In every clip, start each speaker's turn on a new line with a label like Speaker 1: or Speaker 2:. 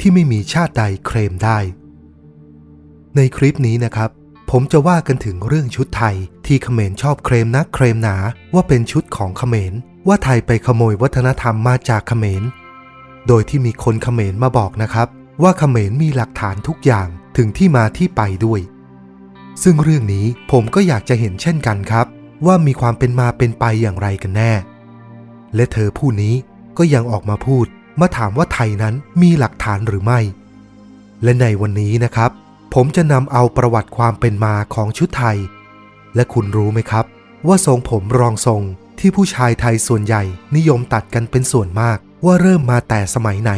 Speaker 1: ที่ไม่มีชาติใดเคลมได้ ในคลิปนี้นะครับ ผมจะว่ากันถึงเรื่องชุดไทยที่เขมรชอบเคลมนักเคลมหนาว่าเป็นชุดของเขมร ว่าไทยไปขโมยวัฒนธรรมมาจากเขมร โดยที่มีคนเขมรมาบอกนะครับ ว่าเขมรมีหลักฐานทุกอย่างถึงที่มาที่ไปด้วย ซึ่งเรื่องนี้ผมก็อยากจะเห็นเช่นกันครับ ว่ามีความเป็นมาเป็นไปอย่างไรกันแน่ และเธอผู้นี้ก็ยังออกมาพูด มาถามว่าไทยนั้นมีหลักฐานหรือไม่ และในวันนี้นะครับ ผมจะนำเอาประวัติความเป็นมาของชุดไทย และคุณรู้ไหมครับ ว่าทรงผมรองทรงที่ผู้ชายไทยส่วนใหญ่นิยมตัดกันเป็นส่วนมากว่าเริ่มมาแต่สมัยไหน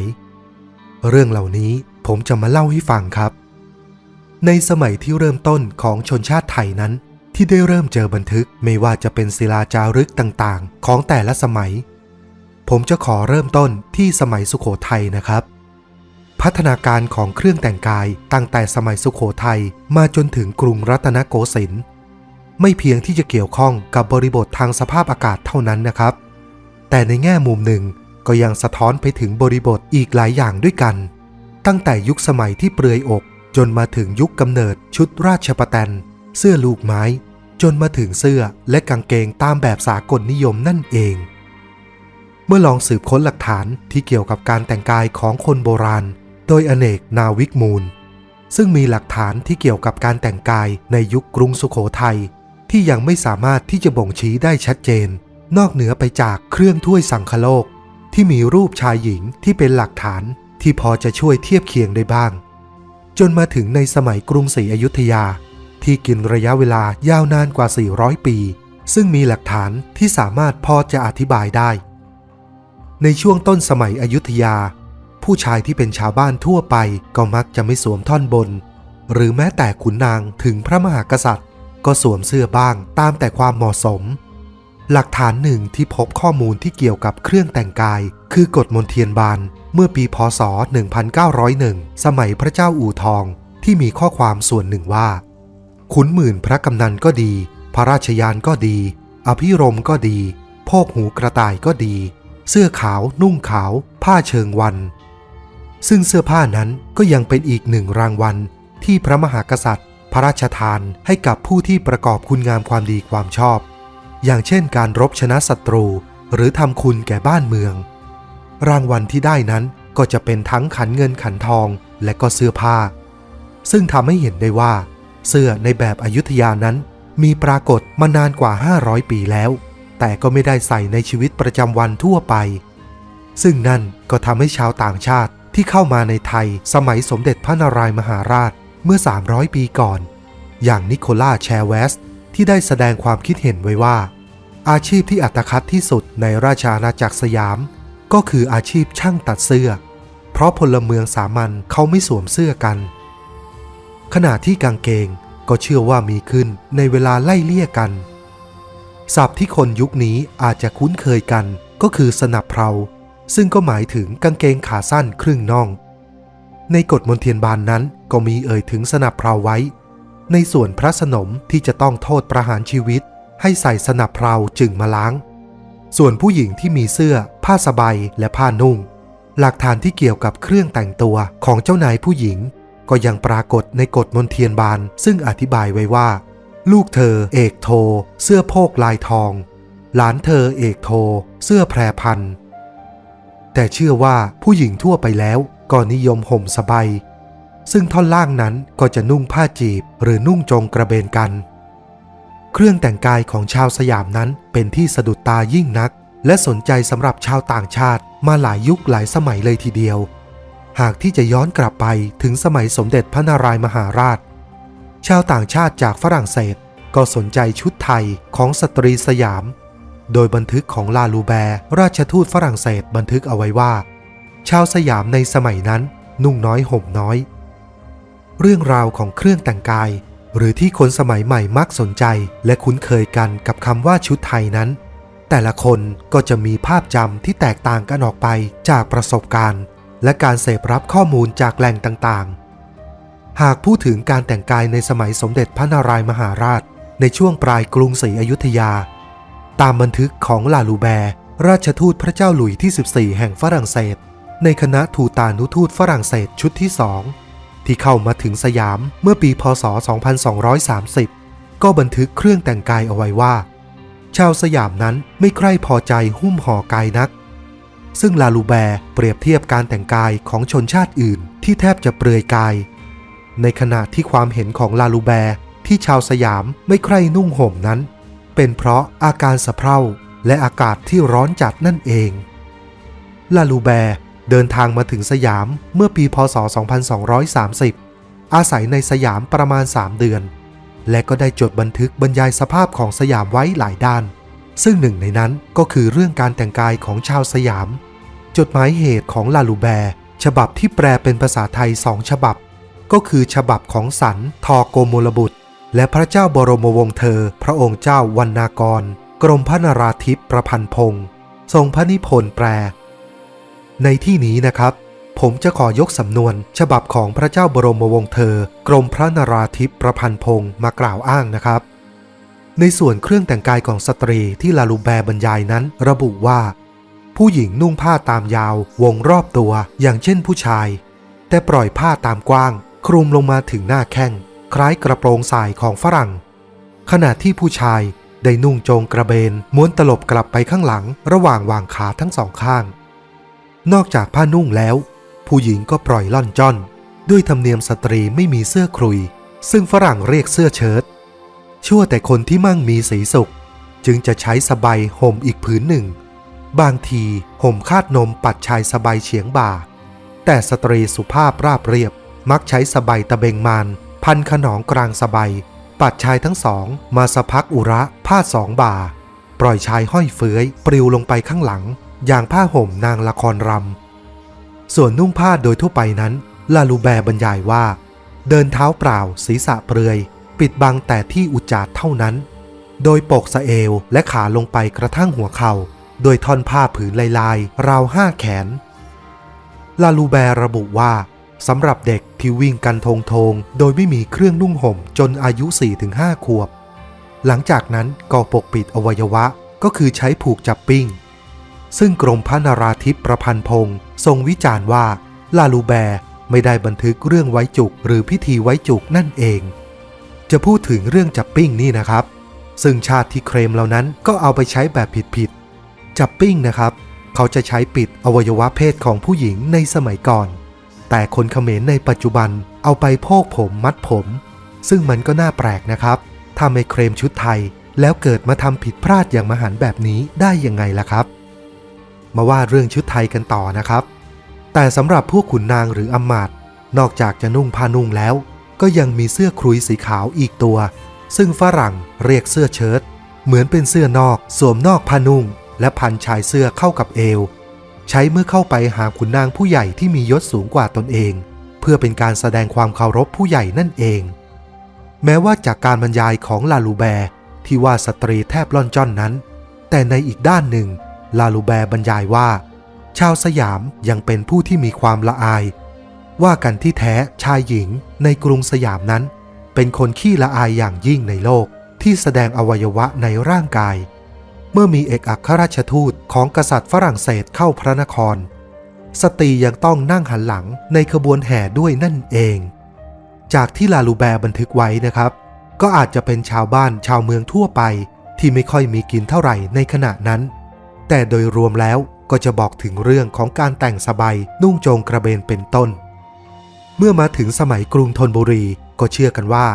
Speaker 1: เรื่องเหล่านี้ผมจะมาเล่าให้ฟังครับ ในสมัยที่เริ่มต้นของชนชาติไทยนั้น ที่ได้เริ่มเจอบันทึกไม่ว่าจะเป็นศิลาจารึกต่างๆ ของแต่ละสมัย ผมจะขอเริ่มต้นที่สมัยสุขโขทัยนะครับ พัฒนาการของเครื่องแต่งกายตั้งแต่สมัยสุขโขทัยมาจนถึงกรุงรัตนโกสินทร์ไม่เพียงที่จะเกี่ยวข้องกับบริบททางสภาพอากาศเท่านั้นนะครับ แต่ในแง่มุมหนึ่งก็ยังสะท้อนไปถึงบริบทอีกหลายอย่างด้วยกัน ตั้งแต่ยุคสมัยที่เปลือยอกจนมาถึงยุคกำเนิดชุดราชประแตนเสื้อลูกไม้ จนมาถึงเสื้อและกางเกงตามแบบสากลนิยมนั่นเอง เมื่อลองสืบค้นหลักฐานที่เกี่ยวกับการแต่งกายของคนโบราณ โดยอเนกนาวิกมูล ซึ่งมีหลักฐานที่เกี่ยวกับการแต่งกายในยุคกรุงสุขโขทัยที่ยังไม่สามารถที่จะบ่งชี้ได้ชัดเจน นอกเหนือไปจากเครื่องถ้วยสังคโลก ที่มีรูปชายหญิงที่เป็นหลักฐานที่พอจะช่วยเทียบเคียงได้บ้าง จนมาถึงในสมัยกรุงศรีอยุธยา ที่กินระยะเวลายาวนานกว่า 400 ปี ซึ่งมีหลักฐานที่สามารถพอจะอธิบายได้ ในช่วงต้นสมัยอยุธยา ผู้ชายที่เป็นชาวบ้านทั่วไปก็มักจะไม่สวมท่อนบน หรือแม้แต่ขุนนางถึงพระมหากษัตริย์ ก็สวมเสื้อบ้างตามแต่ความเหมาะสม หลักฐานหนึ่งที่พบข้อมูลที่เกี่ยวกับเครื่องแต่งกาย คือกฎมนเทียนบานเมื่อปีพศ 1901 สมัยพระเจ้าอู่ทองที่มีข้อความส่วนหนึ่งว่า ขุนหมื่นพระกำนันก็ดี พระราชยานก็ดี อภิรมก็ดี โพกหูกระต่ายก็ดี เสื้อขาวนุ่งขาว ผ้าเชิงวัน ซึ่งเสื้อผ้านั้นก็ยังเป็นอีกหนึ่งรางวัลที่พระมหากษัตริย์ พระราชทานให้กับผู้ที่ประกอบคุณงามความดีความชอบ อย่างเช่นการรบชนะศัตรู หรือทำคุณแก่บ้านเมือง รางวัลที่ได้นั้นก็จะเป็นทั้งขันเงินขันทองและก็เสื้อผ้า ซึ่งทำให้เห็นได้ว่า เสื้อในแบบอยุธยานั้นมีปรากฏมานานกว่า 500 ปีแล้ว แต่ก็ไม่ได้ใส่ในชีวิตประจำวันทั่วไป ซึ่งนั่นก็ทำให้ชาวต่างชาติที่เข้ามาในไทยสมัยสมเด็จพระนารายมหาราชเมื่อ 300 ปีก่อน อย่างนิโคล่าแชเวส ที่ได้แสดงความคิดเห็นไว้ว่า อาชีพที่อัตคัดที่สุดในราชอาณาจักรสยาม ก็คืออาชีพช่างตัดเสื้อ เพราะพลเมืองสามัญเขาไม่สวมเสื้อกัน ขณะที่กางเกงก็เชื่อว่ามีขึ้นในเวลาไล่เลี่ยกัน ศัพท์ที่คนยุคนี้อาจจะคุ้นเคยกันก็คือสนับเพลาซึ่งก็หมายถึงกางเกงขาสั้นครึ่งน่อง ในกฎมนเทียนบานนั้นก็มีเอ่ยถึงสนับเพลาไว้ ในส่วนพระสนมที่จะต้องโทษประหารชีวิต ให้ใส่สนับเพลาจึงมาล้าง ส่วนผู้หญิงที่มีเสื้อ ผ้าสบายและผ้านุ่ง หลักฐานที่เกี่ยวกับเครื่องแต่งตัวของเจ้านายผู้หญิง ก็ยังปรากฏในกฎมนเทียนบานซึ่งอธิบายไว้ว่า ลูกเธอเอกโท เสื้อโพกลายทอง หลานเธอเอกโท เสื้อแพรพัน แต่เชื่อว่าผู้หญิงทั่วไปแล้วก็นิยมห่มสบายซึ่งท่อนล่างนั้นก็จะนุ่งผ้าจีบหรือนุ่งจงกระเบนกัน เครื่องแต่งกายของชาวสยามนั้นเป็นที่สะดุดตายิ่งนัก และสนใจสำหรับชาวต่างชาติมาหลายยุคหลายสมัยเลยทีเดียว หากที่จะย้อนกลับไปถึงสมัยสมเด็จพระนารายมหาราช ชาวต่างชาติจากฝรั่งเศสก็สนใจชุดไทยของสตรีสยาม โดยบันทึกของลาลูแบร์ราชทูตฝรั่งเศสบันทึกเอาไว้ว่า ชาวสยามในสมัยนั้นนุ่งน้อยห่มน้อย เรื่องราวของเครื่องแต่งกาย หรือที่คนสมัยใหม่มักสนใจและคุ้นเคยกันกับคำว่าชุดไทยนั้น แต่ละคนก็จะมีภาพจำที่แตกต่างกันออกไปจากประสบการณ์ และการเสพรับข้อมูลจากแหล่งต่างๆ หากพูดถึงการแต่งกายในสมัยสมเด็จพระนารายมหาราช ในช่วงปลายกรุงศรีอยุธยา ตามบันทึกของลาลูแบร์ราชทูตพระเจ้าหลุยที่ 14 แห่งฝรั่งเศส ในคณะทูตานุทูตฝรั่งเศสชุดที่สองที่เข้ามาถึงสยามเมื่อปีพศ 2230 ก็บันทึกเครื่องแต่งกายเอาไว้ว่า ชาวสยามนั้นไม่ใคร่พอใจหุ้มห่อกายนัก ซึ่งลาลูแบร์เปรียบเทียบการแต่งกายของชนชาติอื่น ที่แทบจะเปลือยกาย ในขณะที่ความเห็นของลาลูแบร์ที่ชาวสยามไม่ใคร่นุ่งห่มนั้น เป็นเพราะอาการสะเพร่าและอากาศที่ร้อนจัดนั่นเอง ลาลูแบร์เดินทางมาถึงสยามเมื่อปีพศ 2230 อาศัยในสยามประมาณ 3 เดือน และก็ได้จดบันทึกบรรยายสภาพของสยามไว้หลายด้าน ซึ่งหนึ่งในนั้นก็คือเรื่องการแต่งกายของชาวสยาม จดหมายเหตุของลาลูแบร์ฉบับที่แปลเป็นภาษาไทยสองฉบับ ก็คือฉบับของสันทอโกโมลบุตร และพระเจ้าบรมวงศ์เธอ พระองค์เจ้าวันนากร กรมพระนราธิปประพันธ์พงศ์ทรงพระนิพนธ์แปล ในที่นี้นะครับ ผมจะขอยกสำนวน ฉบับของพระเจ้าบรมวงศ์เธอ กรมพระนราธิปประพันธ์พงศ์มากล่าวอ้างนะครับ ในส่วนเครื่องแต่งกายของสตรีที่ลาลูแบร์บรรยายนั้น ระบุว่า ผู้หญิงนุ่งผ้าตามยาว วงรอบตัว อย่างเช่นผู้ชาย แต่ปล่อยผ้าตามกว้าง คลุมลงมาถึงหน้าแข้ง คล้ายกระโปรงสายของฝรั่ง ขณะที่ผู้ชายได้นุ่งโจงกระเบนม้วนตลบกลับไปข้างหลัง ระหว่างวางขาทั้งสองข้าง นอกจากผ้านุ่งแล้ว ผู้หญิงก็ปล่อยล่อนจ้อน ด้วยธรรมเนียมสตรีไม่มีเสื้อคลุย ซึ่งฝรั่งเรียกเสื้อเชิ้ตชั่วแต่คนที่มั่งมีสีสุข จึงจะใช้สบายห่มอีกผืนหนึ่ง บางทีห่มคาดนมปัดชายสบายเฉียงบ่า แต่สตรีสุภาพราบเรียบ มักใช้สบายตะเบงมานพันขนองกลางสบายปัดชายทั้งสองมาสะพักอุระผ้าสองบ่า ปล่อยชายห้อยเฟื้อยปลิวลงไปข้างหลัง อย่างผ้าห่มนางละครรำ ส่วนนุ่งผ้าโดยทั่วไปนั้น ลาลูแบร์บรรยายว่า เดินเท้าเปล่าศีรษะเปลือย ปิดบังแต่ที่อุจจาดเท่านั้น โดยปกสะเอวและขาลงไปกระทั่งหัวเข่า โดยท่อนผ้าผืนลายๆ ราวห้าแขน ลาลูแบร์ระบุว่า สำหรับเด็กที่วิ่งกันทงทงโดยไม่มีเครื่องนุ่งห่มจนอายุ 4-5 ขวบ หลังจากนั้นก็ปกปิดอวัยวะก็คือใช้ผูกจับปิ้ง ซึ่งกรมพระนราธิปประพันธ์พงศ์ทรงวิจารณ์ว่า ลาลูแบร์ไม่ได้บันทึกเรื่องไว้จุกหรือพิธีไว้จุกนั่นเอง จะพูดถึงเรื่องจับปิ้งนี่นะครับ ซึ่งชาติที่เครมเหล่านั้นก็เอาไปใช้แบบผิดๆจับปิ้งนะครับ เขาจะใช้ปิดอวัยวะเพศของผู้หญิงในสมัยก่อน แต่คนเขมรในปัจจุบันเอาไปโพกผมมัดผม ซึ่งมันก็น่าแปลกนะครับถ้าไม่เครมชุดไทย แล้วเกิดมาทำผิดพลาดอย่างมหันต์แบบนี้ได้ยังไงล่ะครับ มาว่าเรื่องชุดไทยกันต่อนะครับ แต่สำหรับพวกขุนนางหรืออำมาตย์นอกจากจะนุ่งผ้านุ่งแล้ว ก็ยังมีเสื้อครุยสีขาวอีกตัว ซึ่งฝรั่งเรียกเสื้อเชิ้ตเหมือนเป็นเสื้อนอก สวมนอกผ้านุ่ง และพันชายเสื้อเข้ากับเอว ใช้เมื่อเข้าไปหาขุนนางผู้ใหญ่ที่มียศสูงกว่าตนเอง เพื่อเป็นการแสดงความเคารพผู้ใหญ่นั่นเอง แม้ว่าจากการบรรยายของลาลูแบร์ที่ว่าสตรีแทบล่อนจ้อนนั้น แต่ในอีกด้านหนึ่ง ลาลูแบร์บรรยายว่า ชาวสยามยังเป็นผู้ที่มีความละอาย ว่ากันที่แท้ชายหญิงในกรุงสยามนั้น เป็นคนขี้ละอายอย่างยิ่งในโลกที่แสดงอวัยวะในร่างกาย เมื่อมีเอกอัครราชทูตของกษัตริย์ฝรั่งเศสเข้าพระนคร สตรียังต้องนั่งหันหลังในขบวนแห่ด้วยนั่นเอง จากที่ลาลูแบร์บันทึกไว้นะครับ ก็อาจจะเป็นชาวบ้านชาวเมืองทั่วไป ที่ไม่ค่อยมีกินเท่าไหร่ในขณะนั้น แต่โดยรวมแล้วก็จะบอกถึงเรื่องของการแต่งสบายนุ่งโจงกระเบนเป็นต้น เมื่อมาถึงสมัยกรุงธนบุรีก็เชื่อกันว่า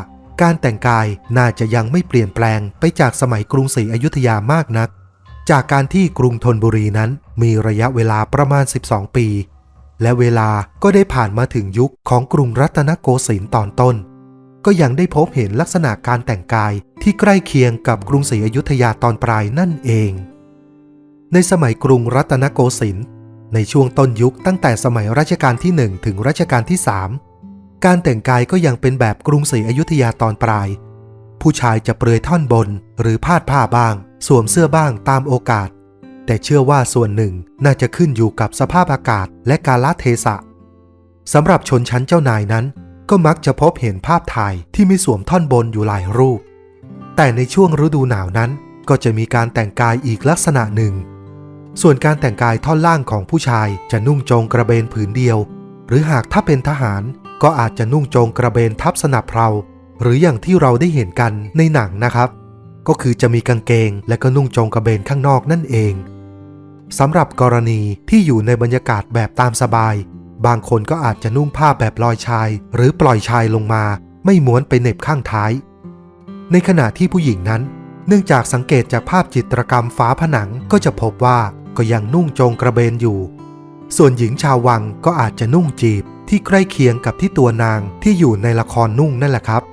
Speaker 1: การแต่งกายน่าจะยังไม่เปลี่ยนแปลงไปจากสมัยกรุงศรีอยุธยามากนัก จากการที่กรุงธนบุรีนั้นมีระยะเวลาประมาณ 12 ปี และเวลาก็ได้ผ่านมาถึงยุคของกรุงรัตนโกสินทร์ตอนต้น ก็ยังได้พบเห็นลักษณะการแต่งกายที่ใกล้เคียงกับกรุงศรีอยุธยาตอนปลายนั่นเอง ในสมัยกรุงรัตนโกสินทร์ในช่วงต้นยุคตั้งแต่สมัยรัชกาลที่ 1 ถึงรัชกาลที่ 3 การแต่งกายก็ยังเป็นแบบกรุงศรีอยุธยาตอนปลาย ผู้ชายจะเปลือยท่อนบนหรือพาดผ้าบ้าง สวมเสื้อบ้างตามโอกาส แต่เชื่อว่าส่วนหนึ่งน่าจะขึ้นอยู่กับสภาพอากาศและกาลเทศะสำหรับชนชั้นเจ้านายนั้น ก็มักจะพบเห็นภาพถ่ายที่ไม่สวมท่อนบนอยู่หลายรูป แต่ในช่วงฤดูหนาวนั้น ก็จะมีการแต่งกายอีกลักษณะหนึ่ง ส่วนการแต่งกายท่อนล่างของผู้ชายจะนุ่งโจงกระเบนผืนเดียว หรือหากถ้าเป็นทหาร ก็อาจจะนุ่งโจงกระเบนทับสนับเพลาหรืออย่างที่เราได้เห็นกันในหนังนะครับ ก็คือจะมีกางเกงและก็นุ่งโจงกระเบนข้างนอกนั่นเองสำหรับกรณีที่อยู่ในบรรยากาศแบบตามสบาย บางคนก็อาจจะนุ่งผ้าแบบลอยชาย หรือปล่อยชายลงมา ไม่ม้วนไปเหน็บข้างท้าย ในขณะที่ผู้หญิงนั้น เนื่องจากสังเกตจากภาพจิตรกรรมฝาผนังก็จะพบว่าก็ยังนุ่งโจงกระเบนอยู่ ส่วนหญิงชาววังก็อาจจะนุ่งจีบ ที่ใกล้เคียงกับที่ตัวนางที่อยู่ในละครนุ่งนั่นแหละครับ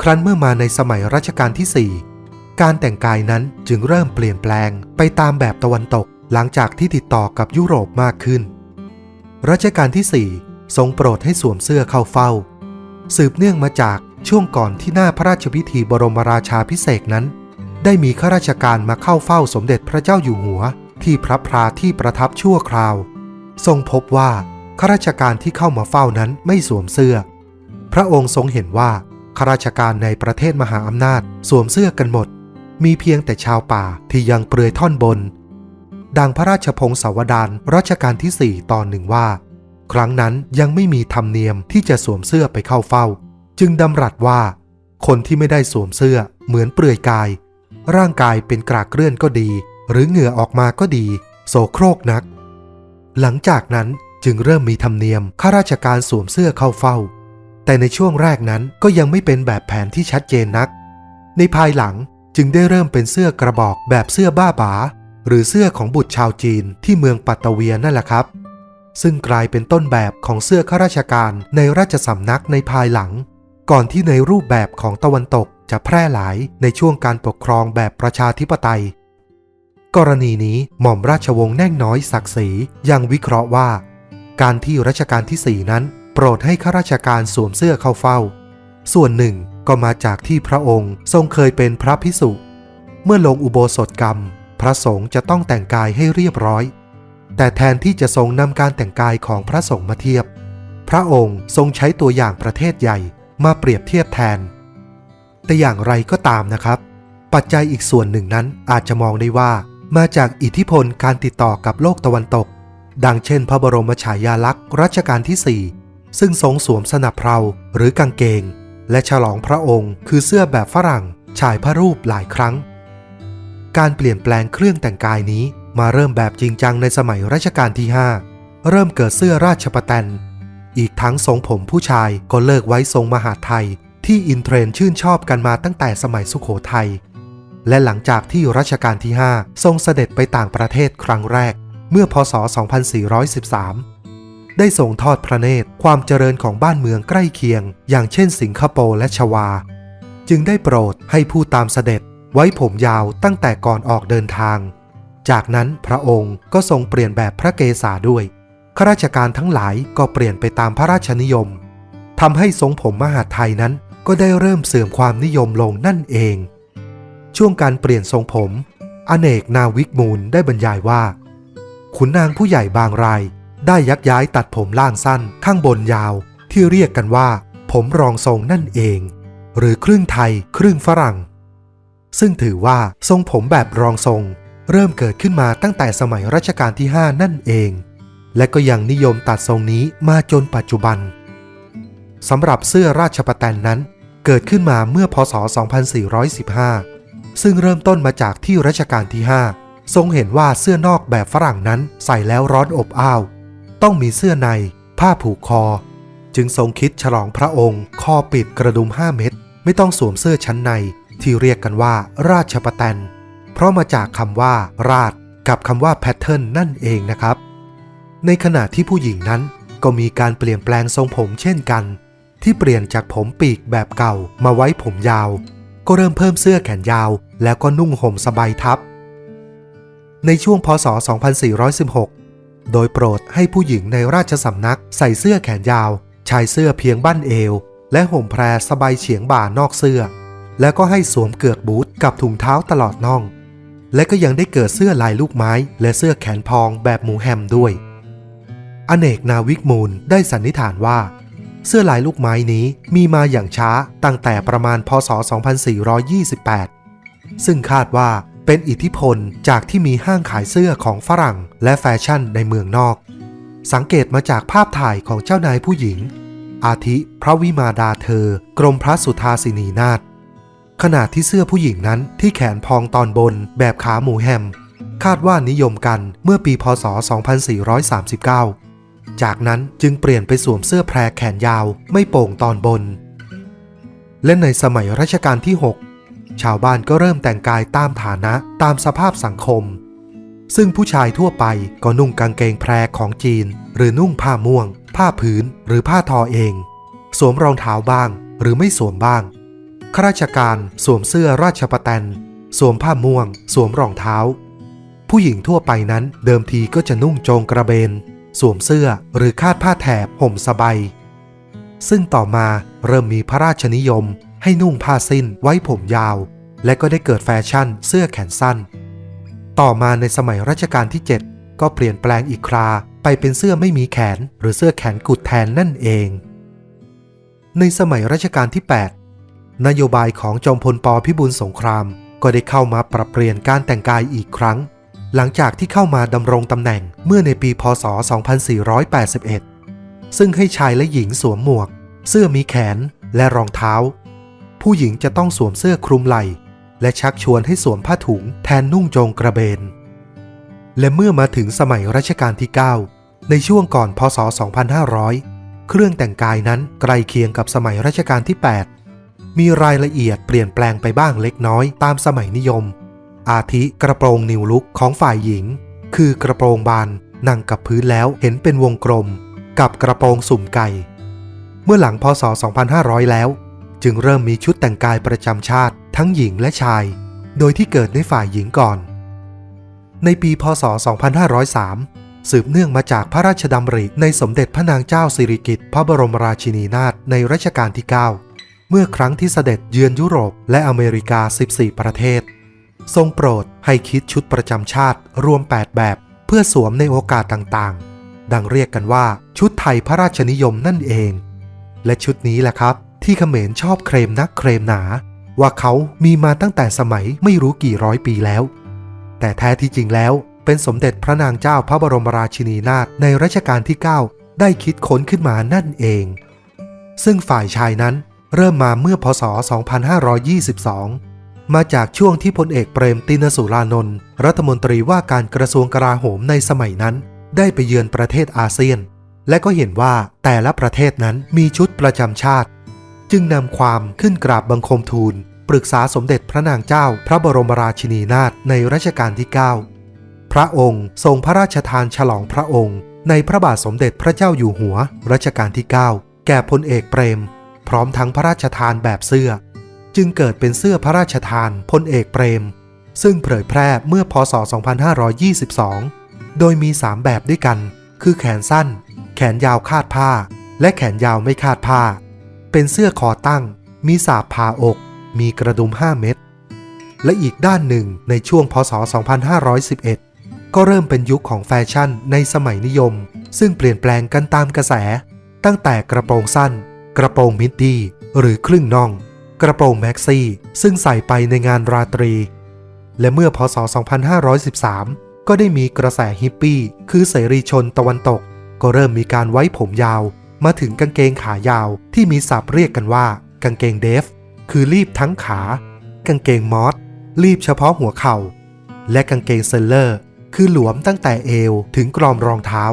Speaker 1: ครั้นเมื่อมาในสมัยรัชกาลที่4การแต่งกายนั้นจึงเริ่มเปลี่ยนแปลงไปตามแบบตะวันตกหลังจากที่ติดต่อกับยุโรปมากขึ้น รัชกาลที่ 4 ทรงโปรดให้สวมเสื้อเข้าเฝ้า สืบเนื่องมาจากช่วงก่อนที่หน้าพระราชพิธีบรมราชาพิเศษนั้น ได้มีข้าราชการมาเข้าเฝ้าสมเด็จพระเจ้าอยู่หัว ที่พระพราที่ประทับชั่วคราว ทรงพบว่า ข้าราชการที่เข้ามาเฝ้านั้นไม่สวมเสื้อ พระองค์ทรงเห็นว่าข้าราชการในประเทศมหาอำนาจสวมเสื้อกันหมด มีเพียงแต่ชาวป่าที่ยังเปลือยท่อนบน ดังพระราชพงศาวดารรัชกาลที่4ตอนหนึ่งว่า ครั้งนั้นยังไม่มีธรรมเนียมที่จะสวมเสื้อไปเข้าเฝ้า จึงดำรัสว่า คนที่ไม่ได้สวมเสื้อเหมือนเปลือยกาย ร่างกายเป็นกรากเลื่อนก็ดี หรือเหงื่อออกมาก็ดี โสโครกนัก หลังจากนั้น จึงเริ่มมีธรรมเนียมข้าราชการสวมเสื้อเข้าเฝ้า แต่ในช่วงแรกนั้นก็ยังไม่เป็นแบบแผนที่ชัดเจนนัก ในภายหลังจึงได้เริ่มเป็นเสื้อกระบอกแบบเสื้อบ้าบาหรือเสื้อของบุตรชาวจีนที่เมืองปัตตเวียนั่นแหละครับ ซึ่งกลายเป็นต้นแบบของเสื้อข้าราชการในราชสำนักในภายหลัง ก่อนที่ในรูปแบบของตะวันตกจะแพร่หลายในช่วงการปกครองแบบประชาธิปไตย กรณีนี้หม่อมราชวงศ์แน่งน้อยศักดิ์ศรียังวิเคราะห์ว่า การที่รัชกาลที่ 4 นั้น โปรดให้ข้าราชการสวมเสื้อเข้าเฝ้า ส่วนหนึ่งก็มาจากที่พระองค์ทรงเคยเป็นพระพิสุเมื่อลงอุโบสถกรรม พระสงฆ์จะต้องแต่งกายให้เรียบร้อย แต่แทนที่จะทรงนำการแต่งกายของพระสงฆ์มาเทียบ พระองค์ทรงใช้ตัวอย่างประเทศใหญ่มาเปรียบเทียบแทน แต่อย่างไรก็ตามนะครับ ปัจจัยอีกส่วนหนึ่งนั้นอาจจะมองได้ว่า มาจากอิทธิพลการติดต่อกับโลกตะวันตก ดังเช่นพระบรมฉายาลักษณ์รัชกาลที่ 4 ซึ่งทรงสวมสนับเพลาหรือกางเกง และฉลองพระองค์ คือเสื้อแบบฝรั่งฉายพระรูปหลายครั้ง การเปลี่ยนแปลงเครื่องแต่งกายนี้มาเริ่มแบบจริงจังในสมัยรัชกาลที่ 5 เริ่มเกิดเสื้อราชประแตนอีกทั้งทรงผมผู้ชายก็เลิกไว้ทรงมหาไทย ที่อินเทรนชื่นชอบกันมาตั้งแต่สมัยสุขโขทัยและหลังจากที่รัชกาลที่ 5 ทรงเสด็จไปต่างประเทศครั้งแรก เมื่อพศ 2413 ได้ส่งทอดพระเนตรความเจริญของบ้านเมืองใกล้เคียง อย่างเช่นสิงคโปร์และชวา จึงได้โปรดให้ผู้ตามเสด็จไว้ผมยาวตั้งแต่ก่อนออกเดินทาง จากนั้นพระองค์ก็ทรงเปลี่ยนแบบพระเกศาด้วยข้าราชการทั้งหลายก็เปลี่ยนไปตามพระราชนิยมทำให้ทรงผมมหาไทยนั้นก็ได้เริ่มเสื่อมความนิยมลงนั่นเอง ช่วงการเปลี่ยนทรงผม อเนกนาวิกมูลได้บรรยายว่า ขุนนางผู้ใหญ่บางราย ได้ยักย้ายตัดผมล่างสั้นข้างบนยาว ที่เรียกกันว่า ผมรองทรงนั่นเอง หรือครึ่งไทยครึ่งฝรั่ง ซึ่งถือว่าทรงผมแบบรองทรง เริ่มเกิดขึ้นมาตั้งแต่สมัยรัชกาลที่ 5 นั่นเอง และก็ยังนิยมตัดทรงนี้มาจนปัจจุบันสำหรับเสื้อราชประแตนนั้น เกิดขึ้นมาเมื่อพศ 2415 ซึ่งเริ่มต้นมาจากที่รัชกาลที่ 5 ทรงเห็นว่าเสื้อนอกแบบฝรั่งนั้นใส่แล้วร้อนอบอ้าว ต้องมีเสื้อใน ผ้าผูกคอ จึงทรงคิดฉลองพระองค์ คอปิดกระดุม5เม็ดไม่ต้องสวมเสื้อชั้นในที่เรียกกันว่าราชประแตนเพราะมาจากคำว่า ราชกับคำว่าแพทเทิร์นนั่นเองนะครับ ในขณะที่ผู้หญิงนั้นก็มีการเปลี่ยนแปลงทรงผมเช่นกัน ที่เปลี่ยนจากผมปีกแบบเก่ามาไว้ผมยาว ก็เริ่มเพิ่มเสื้อแขนยาว แล้วก็นุ่งห่มสบายทับ ในช่วงพศ 2416 โดยโปรดให้ผู้หญิงในราชสำนักใส่เสื้อแขนยาว ชายเสื้อเพียงบั้นเอว และห่มแพรสบายเฉียงบ่านอกเสื้อ แล้วก็ให้สวมเกือกบูทกับถุงเท้าตลอดน่อง และก็ยังได้เกิดเสื้อลายลูกไม้ และเสื้อแขนพองแบบหมูแฮมด้วย อเนกนาวิกมูลได้สันนิษฐานว่า เสื้อลายลูกไม้นี้มีมาอย่างช้าตั้งแต่ประมาณพศ 2428 ซึ่งคาดว่า เป็นอิทธิพลจากที่มีห้างขายเสื้อของฝรั่งและแฟชั่นในเมืองนอก สังเกตมาจากภาพถ่ายของเจ้านายผู้หญิง อาทิพระวิมาดาเธอ กรมพระสุธาสินีนาถขณะที่เสื้อผู้หญิงนั้นที่แขนพองตอนบนแบบขาหมูแฮม คาดว่านิยมกันเมื่อปีพศ 2439 จากนั้นจึงเปลี่ยนไปสวมเสื้อแพรแขนยาวไม่โป่งตอนบน และในสมัยรัชกาลที่ 6 ชาวบ้านก็เริ่มแต่งกายตามฐานะตามสภาพสังคม ซึ่งผู้ชายทั่วไปก็นุ่งกางเกงแพรของจีน หรือนุ่งผ้าม่วง ผ้าผืนหรือผ้าทอเอง สวมรองเท้าบ้าง หรือไม่สวมบ้างข้าราชการสวมเสื้อราชประแตนสวมผ้าม่วง สวมรองเท้า ผู้หญิงทั่วไปนั้นเดิมทีก็จะนุ่งโจงกระเบน สวมเสื้อหรือคาดผ้าแถบห่มสบายซึ่งต่อมาเริ่มมีพระราชนิยม ให้นุ่งผ้าสิ้นไว้ผมยาว และก็ได้เกิดแฟชั่นเสื้อแขนสั้น ต่อมาในสมัยรัชกาลที่ 7 ก็เปลี่ยนแปลงอีกคราไปเป็นเสื้อไม่มีแขนหรือเสื้อแขนกุดแทนนั่นเอง ในสมัยรัชกาลที่ 8 นโยบายของจอมพลปพิบูลสงคราม ก็ได้เข้ามาปรับเปลี่ยนการแต่งกายอีกครั้ง หลังจากที่เข้ามาดำรงตำแหน่งเมื่อในปีพศ 2481 ซึ่งให้ชายและหญิงสวมหมวก เสื้อมีแขนและรองเท้า ผู้หญิงจะต้องสวมเสื้อคลุมไหล่ และชักชวนให้สวมผ้าถุงแทนนุ่งโจงกระเบน และเมื่อมาถึงสมัยรัชกาลที่ 9 ในช่วงก่อนพศ 2500 เครื่องแต่งกายนั้นใกล้เคียงกับสมัยรัชกาลที่ 8 มีรายละเอียดเปลี่ยนแปลงไปบ้างเล็กน้อยตามสมัยนิยม อาทิกระโปรงนิวลุกของฝ่ายหญิง คือกระโปรงบานนั่งกับพื้นแล้วเห็นเป็นวงกลม กับกระโปรงสุ่มไก่ เมื่อหลังพศ 2500 แล้ว จึงเริ่มมีชุดแต่งกายประจำชาติ ทั้งหญิงและชาย โดยที่เกิดในฝ่ายหญิงก่อน ในปีพศ 2503 สืบเนื่องมาจากพระราชดำริในสมเด็จพระนางเจ้าสิริกิติ์พระบรมราชินีนาถในรัชกาลที่ 9 เมื่อครั้งที่เสด็จเยือนยุโรปและอเมริกา 14 ประเทศ ทรงโปรดให้คิดชุดประจำชาติรวม 8 แบบเพื่อสวมในโอกาสต่างๆ ดังเรียกกันว่าชุดไทยพระราชนิยมนั่นเอง และชุดนี้แหละครับ ที่เขมรชอบเคลมนักเคลมหนา ว่าเขามีมาตั้งแต่สมัยไม่รู้กี่ร้อยปีแล้ว แต่แท้ที่จริงแล้วเป็นสมเด็จพระนางเจ้าพระบรมราชินีนาถในรัชกาลที่ 9 ได้คิดค้นขึ้นมานั่นเอง ซึ่งฝ่ายชายนั้นเริ่มมาเมื่อพศ 2522 มาจากช่วงที่พลเอกเปรมตินสุรานนท์รัฐมนตรีว่าการกระทรวงกลาโหมในสมัยนั้น ได้ไปเยือนประเทศอาเซียน และก็เห็นว่าแต่ละประเทศนั้นมีชุดประจำชาติ จึงนำความขึ้นกราบบังคมทูล ปรึกษาสมเด็จพระนางเจ้าพระบรมราชินีนาถในรัชกาลที่ 9 พระองค์ทรงพระราชทานฉลองพระองค์ ในพระบาทสมเด็จพระเจ้าอยู่หัวรัชกาลที่ 9 แก่พลเอกเปรม พร้อมทั้งพระราชทานแบบเสื้อ จึงเกิดเป็นเสื้อพระราชทานพลเอกเปรม ซึ่งเผยแพร่เมื่อพศ 2522 โดยมี 3 แบบด้วยกัน คือแขนสั้น แขนยาวคาดผ้า และแขนยาวไม่คาดผ้า เป็นเสื้อคอตั้ง มีสาบผ่าอก มีกระดุม 5 เม็ด และอีกด้านหนึ่งในช่วงพศ 2511 ก็เริ่มเป็นยุคของแฟชั่นในสมัยนิยม ซึ่งเปลี่ยนแปลงกันตามกระแส ตั้งแต่กระโปรงสั้น กระโปรงมิดดี้หรือครึ่งน่อง กระโปรงแม็กซี่ ซึ่งใส่ไปในงานราตรี และเมื่อพศ 2513 ก็ได้มีกระแสฮิปปี้ คือเสรีชนตะวันตก ก็เริ่มมีการไว้ผมยาว มาถึงกางเกงขายาวที่มีศัพท์เรียกกันว่า กางเกงเดฟ คือรีบทั้งขา กางเกงมอสรีบเฉพาะหัวเข่า และกางเกงเซลเลอร์ คือหลวมตั้งแต่เอวถึงกรอมรองเท้า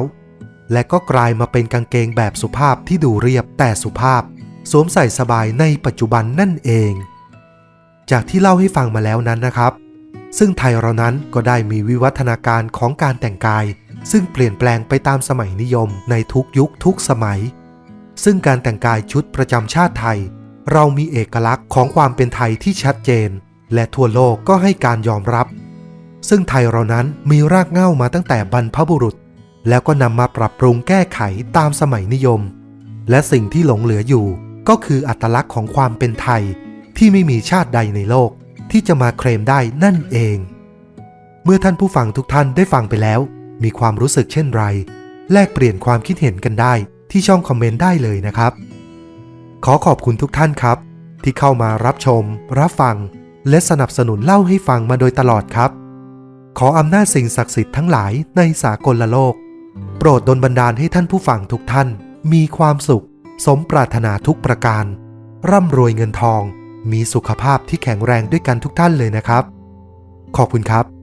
Speaker 1: และก็กลายมาเป็นกางเกงแบบสุภาพที่ดูเรียบแต่สุภาพ สวมใส่สบายในปัจจุบันนั่นเอง จากที่เล่าให้ฟังมาแล้วนั้นนะครับ ซึ่งไทยเรานั้นก็ได้มีวิวัฒนาการของการแต่งกาย ซึ่งเปลี่ยนแปลงไปตามสมัยนิยมในทุกยุคทุกสมัย ซึ่งการแต่งกายชุดประจำชาติไทย เรามีเอกลักษณ์ของความเป็นไทยที่ชัดเจน และทั่วโลกก็ให้การยอมรับ ซึ่งไทยเรานั้นมีรากเหง้ามาตั้งแต่บรรพบุรุษ แล้วก็นำมาปรับปรุงแก้ไขตามสมัยนิยม และสิ่งที่หลงเหลืออยู่ก็คืออัตลักษณ์ของความเป็นไทย ที่ไม่มีชาติใดในโลกที่จะมาเคลมได้นั่นเอง เมื่อท่านผู้ฟังทุกท่านได้ฟังไปแล้ว มีความรู้สึกเช่นไร แลกเปลี่ยนความคิดเห็นกันได้ที่ช่องคอมเมนต์ได้เลยนะครับ ขอขอบคุณทุกท่านครับ ที่เข้ามารับชม รับฟัง และสนับสนุนเล่าให้ฟังมาโดยตลอดครับ ขออำนาจสิ่งศักดิ์สิทธิ์ทั้งหลายในสากลโลก โปรดดลบันดาลให้ท่านผู้ฟังทุกท่าน มีความสุข สมปรารถนาทุกประการ ร่ำรวยเงินทอง มีสุขภาพที่แข็งแรงด้วยกันทุกท่านเลยนะครับ ขอบคุณครับ